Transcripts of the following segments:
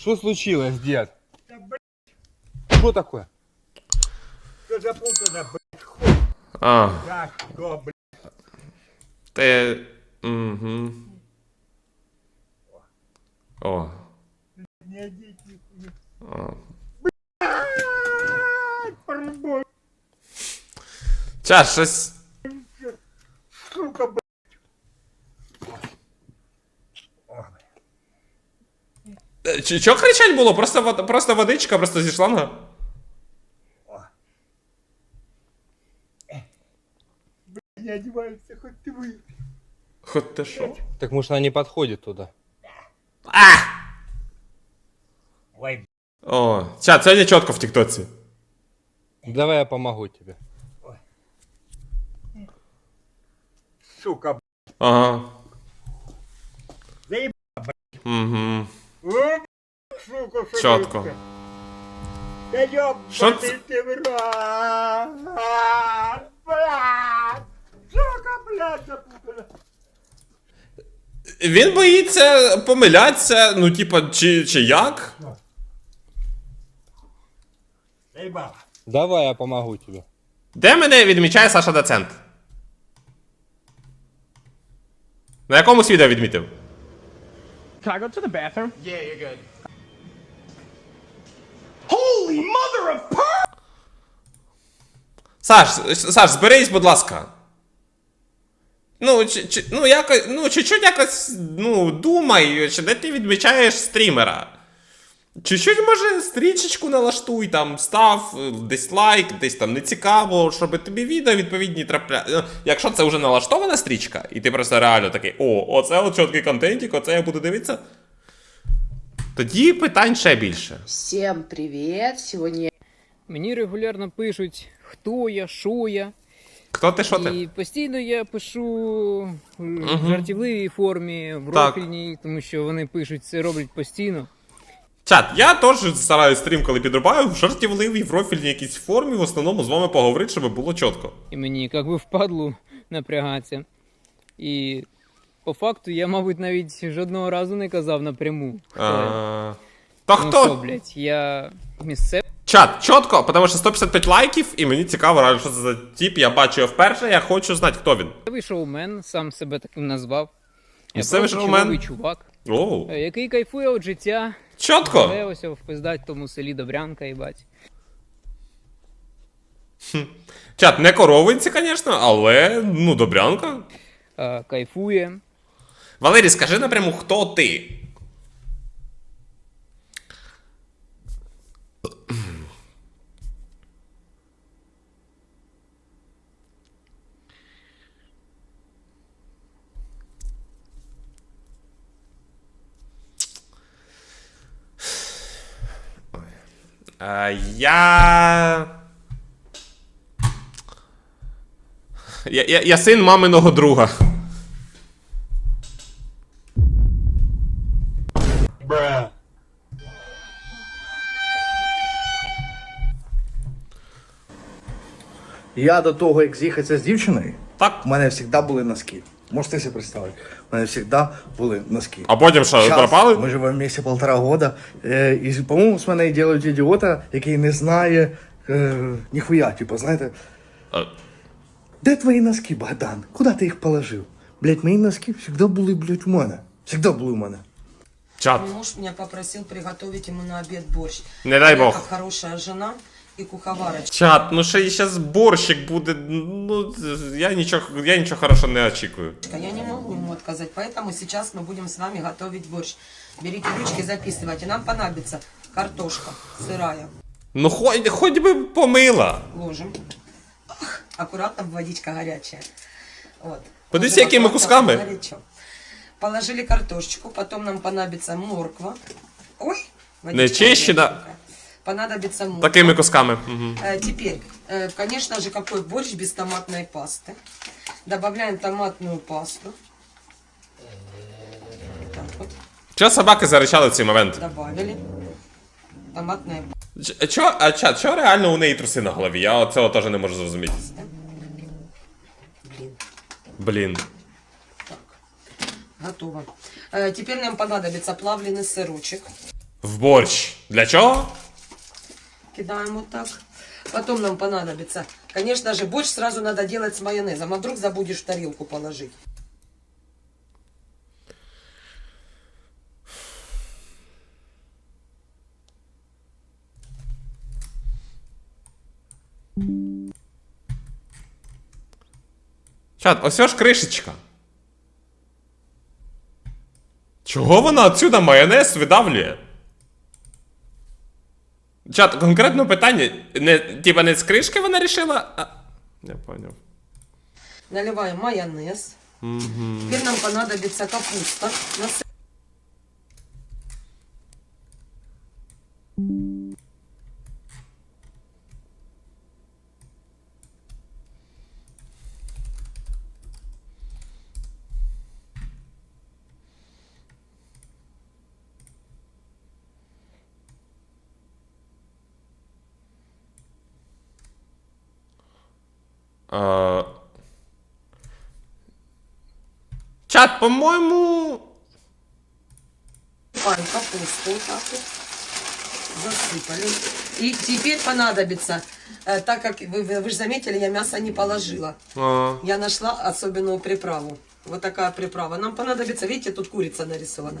Что случилось, дед? Что такое? Все запутано, блядь, хуй, А, так, что, блядь. ти. Угу. О. Не идите, нихуя. О. Блядь, Час, щось. сука, блядь. Е, Чи що кричать було? Просто, вод- просто водичка, просто зі шланга? Не одевайся, хоть ты вы. Хоть ти що? Так может она не подходит туда? Ой, О, чат, сьогодні чітко в Тіктоці. Давай я помогу тебе. сука, блядь. Ага. Заеб... Угу. О, сука, Чётко. садишься. Да ёбаный Шо ц- ты в рот. Блядь, сука, блядь, запутано. Він боїться помилятися, ну, типа, чи, чи як? Заебал. Давай я помогу тебе. Де мене відмічає Саша Доцент? На якомусь відео відмітив? Can I go to the bathroom? Yeah, you're good. Holy mother of per- Саш, Саш, зберись, будь ласка. Ну, чи, чи, ну, якось, ну, чуть-чуть якось, ну, думай, чи де ти відмічаєш стрімера. Чуть-чуть, може, стрічечку налаштуй, там, став, е, десь лайк, десь там не цікаво, щоб тобі відео відповідні трапля... Ну, Якщо це вже налаштована стрічка, і ти просто реально такий, о, оце от чіткий контентик, оце я буду дивитися. Тоді питань ще більше. Всем привет! Сегодня Мені регулярно пишуть, хто я, що я. Хто ти, що ти? І постійно я пишу е, в жартівливій формі, в Так. профільній, тому що вони пишуть це роблять постійно. Чат, я теж стараюсь стрім, коли підрубаю, в жартівливій профільній якійсь формі, в основному з вами поговорити, щоб було чітко. І мені як би впадло напрягатися. І по факту я, мабуть, навіть жодного разу не казав напряму. А... То Ну хто? блядь, я місцевий. Чат, чітко, тому що 155 лайків, і мені цікаво, реально, що це за тип, я бачу його вперше, я хочу знати, хто він. шоумен, сам себе таким назвав. Я Місцевий просто шоумен? чувак, Оу, е, який кайфує від життя, чітко. ось в пиздатому селі Добрянка, їбать. Чат, не коровинці, звісно, але ну, добрянка. Е, Кайфує. Валерій, скажи напряму, хто ти? Я. Я, я, я син маминого друга. Бра. Я до того, як з'їхатися з дівчиною, Так. у мене завжди були носки. Можете собі представити? У мене завжди були носки. А потім що, Щас пропали? Ми живемо вместе полтора года. Е, і, по-моєму, з мене ділять ідіота, який не знає е, ніхуя, типу, знаєте. А. Де твої носки, Богдан? Куди ти їх положив? Блять, мої носки завжди були, блядь, у мене. Завжди були у мене. Чат. Муж меня попросил приготовить ему на обед борщ. Не дай Я бог. как хорошая жена и куховарочка. Чат, ну ще й зараз борщик буде. Ну, я нічого, я нічого хорошого не очікую. Я не могу ему отказать, поэтому сейчас мы будем с вами готовить борщ. Берите ручки, записывайте. Нам понадобится картошка сырая. Ну, хоч, хоч би помила. Ложим. Ах, Аккуратно, водичка горячая. Вот. Подивись, Ложим якими аккуратно, кусками. горячо. Положили картошечку, потом нам понадобится морква. Ой, водичка Не чищена. горяченькая. Понадобится морква. Такими кусками. Угу. Э, Теперь, э, конечно же, какой борщ без томатной пасты. Добавляем томатную пасту. Так вот, Чого собаки заричали в цей момент? добавили. Томатная Ч- Чо, а чат, чого реально у неї труси на голові? Я цього теж не можу зрозуміти. паста. Блин, Блін. готово. Э, Теперь нам понадобится плавленый сырочек. В борщ. Для чого? Кидаем вот так. Потом нам понадобится, конечно же, борщ сразу надо делать с майонезом, а вдруг забудешь в тарелку положить. Чат, ось ж кришечка. Чого вона отсюда майонез видавлює? Чат, конкретно питання. Не, типа не з кришки вона рішила. А... Я поняв. Наливаем майонез. Теперь нам понадобится капуста. Е... Чат, по-моєму. Засыпаем капусту вот так вот. Засыпали. И теперь понадобится, э, так как вы, вы, вы же заметили, я мясо не положила. А, Я нашла особенную приправу. Вот такая приправа. Нам понадобится, видите, тут курица нарисована.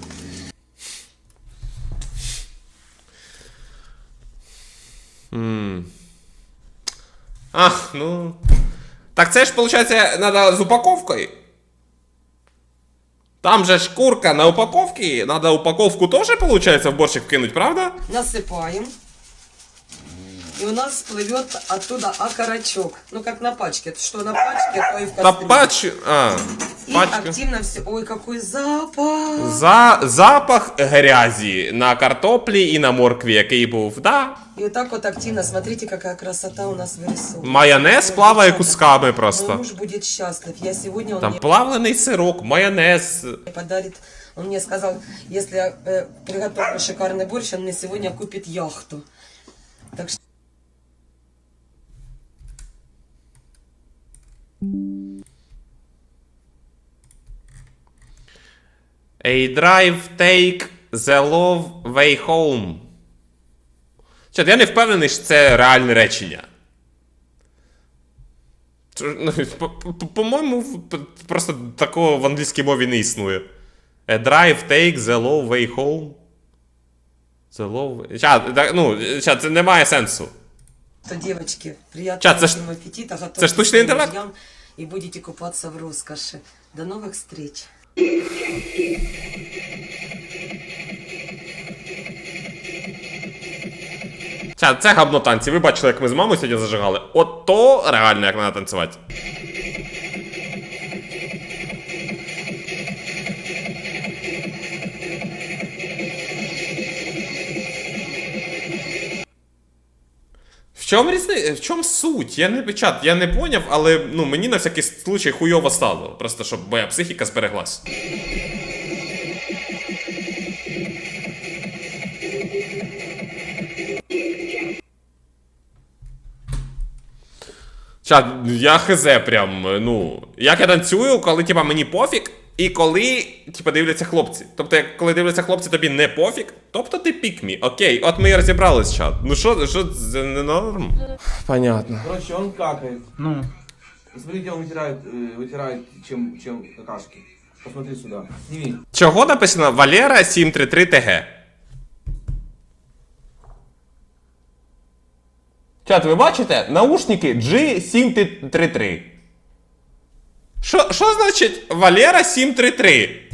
Ах, ну. Так це ж, виходить, треба з упаковкою. Там же ж курка на упаковці. Надо упаковку теж, виходить, в борщик вкинуть, правда? Насыпаем. И у нас плывет оттуда окорочок. Ну, как на пачке. Что на пачке, то и в Та кастрюле. пач... А, И пачка. активно все. Ой, какой запах! За запах грязі на картоплі і на моркві, який був, да. И вот так вот активно, смотрите, какая красота у нас вырисовывается. Майонез Ой, плаває девчата, кусками Мой просто. муж будет счастлив. Я сегодня он Там мне плавлений сирок, майонез. подарит. Он мне сказал, если я э, приготовлю шикарный борщ, он мне сегодня купит яхту. Так что A drive take the love way home. Чат, я не впевнений, що це реальне речення. Ну, по- по- По-моєму, просто такого в англійській мові не існує. A drive take the long way home. The long... Чат, так, ну, чат, це не має сенсу. То, девочки, приятного Чат, це ж- аппетита, це штучний інтелект? мужьям И будете купаться в роскоши. До новых встреч. Чат, це габно танці. Ви бачили, як ми з мамою сьогодні зажигали. Ото реально, як треба танцювати. Чому різни... В чому суть? Я не чат, я не поняв, але ну мені на всякий случай хуйово стало. Просто щоб моя психіка збереглась. Чат, я хз прям, ну. Як я танцюю, коли типа мені пофіг, і коли типа дивляться хлопці. Тобто, як коли дивляться хлопці, тобі не пофіг, тобто ти пікмі. Окей, от ми і розібрались, чат. Ну що, що це не норм? Понятно. Короче, он какает. Ну. Смотрите, он вытирает, э, вытирает чем, чем какашки. Посмотри сюда. Сними. Чого написано Валера 733 ТГ? Чат, ви бачите? Наушники G733. Що, що значить Валера 733?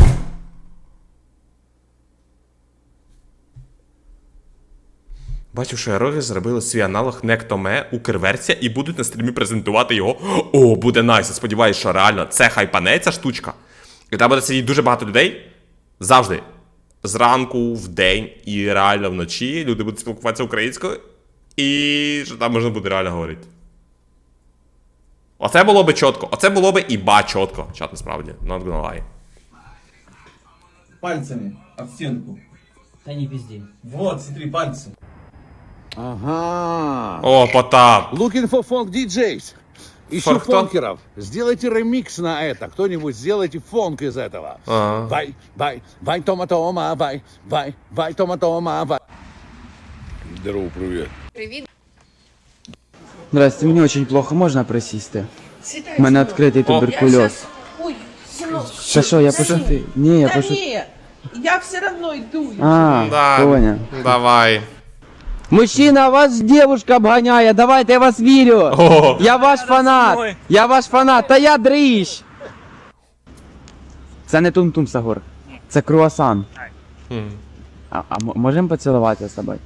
Бачу, що Ероги зробили свій аналог Нектоме Укрверсія і будуть на стрімі презентувати його. О, буде найс. Я сподіваюся, що реально це хайпане ця штучка. І там буде сидіти дуже багато людей. Завжди. Зранку, в день і реально вночі люди будуть спілкуватися українською. І що там можна буде реально говорити. Оце було би чітко. Оце було би і ба чітко. Чат насправді. Not gonna lie. Пальцами об стенку. Да не пизди. Вот, смотри, пальцы. Ага. О, Потап. Looking for folk DJs. Ищу Фор- кто? фонкеров. Сделайте ремикс на это. Кто-нибудь сделайте фонк из этого. Ага. Вай, вай, вай, тома, тома, вай, вай, вай, тома, тома, вай. Здорово, привет. Здрасте, мне очень плохо, можно присісти? У мене відкритий туберкульоз. Ой, сынок. Та що, я пошути? Ні, я пошути. не, я все равно иду. А, Да, понял. давай. Мужчина, вас девушка обганяє, давайте, я вас вірю. О, Я ваш фанат. Я ваш фанат, та я дрищ. Це не тум-тум, Сагор. Це круасан. Хм. А, а м- можемо поцілуватися з тобою?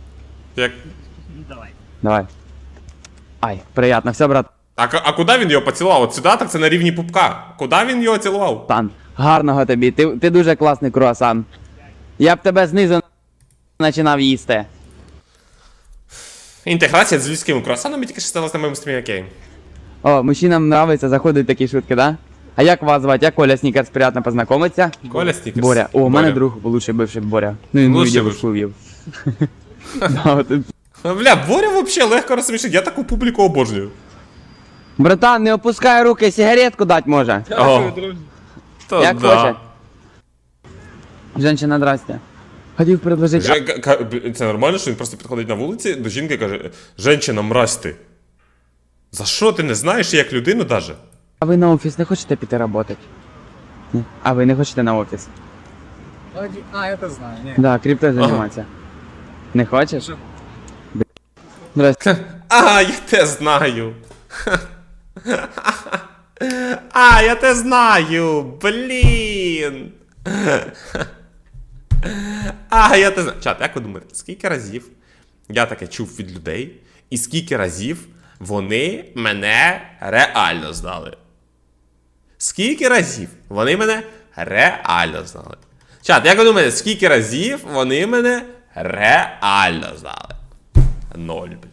як... Давай. Ай, приятно, все, брат. А, а куди він його поцілував? От сюди, так це на рівні пупка. Куди він його цілував? Тан, гарного тобі, ти, ти дуже класний круасан. Я б тебе знизу починав їсти. Інтеграція з людськими круасанами тільки що сталася на моєму стрімі, окей. О, мужчинам нравиться, заходять такі шутки, да? А як вас звати? Я Коля Снікерс, приятно познайомитися. Коля Снікерс. Боря. О, у мене Боря. друг лучший бивший Боря. Ну він Лучший відео бивший. Да, от, Бля, Боря вообще легко розсмішить, я таку публіку обожнюю. Братан, не опускай руки, сигаретку дать може. О. Та Як да. хоче. Женщина, здрасте. Хотів предложити. Же- ка- ка- б- Це нормально, що він просто підходить на вулиці до жінки і каже: Женщина, мразь ти. За що ти не знаєш як людину даже? А ви на офіс не хочете піти працювати? Ні. А ви не хочете на офіс? А, я це знаю. Ні. Да, крипто займатися. Не хочеш? Здрасте. А, я те знаю. А, я те знаю. Блін. А, я те знаю. Чат, як ви думаєте, скільки разів я таке чув від людей, і скільки разів вони мене реально знали? Скільки разів вони мене реально знали? Чат, як ви думаєте, скільки разів вони мене реально знали? Ноль, блядь.